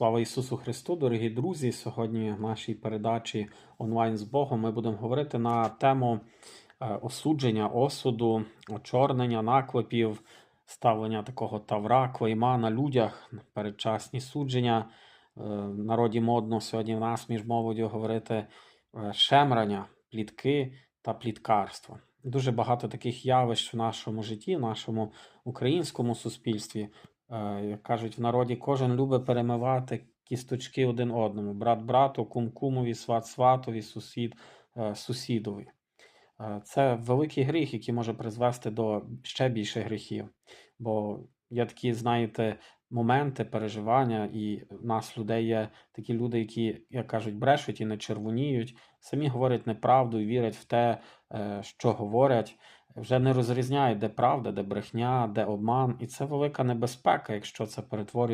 Слава Ісусу Христу, дорогі друзі! Сьогодні в нашій передачі онлайн з Богом ми будемо говорити на тему е, осудження, осуду, очорнення, наклепів, ставлення такого тавра, клейма на людях, передчасні судження. Е, В народі модно сьогодні в нас між молоддю говорити е, шемрання, плітки та пліткарство. Дуже багато таких явищ в нашому житті, в нашому українському суспільстві. Е, Як кажуть в народі, кожен любить перемивати кісточки один одному: брат брату, кум кумові, сват сватові, сусід е, сусідові. Е, Це великий гріх, який може призвести до ще більше гріхів. Бо є такі, знаєте, моменти переживання, і в нас людей є такі люди, які, як кажуть, брешуть і не червоніють, самі говорять неправду і вірять в те, що говорять, вже не розрізняють, де правда, де брехня, де обман. І це велика небезпека, якщо це перетворює.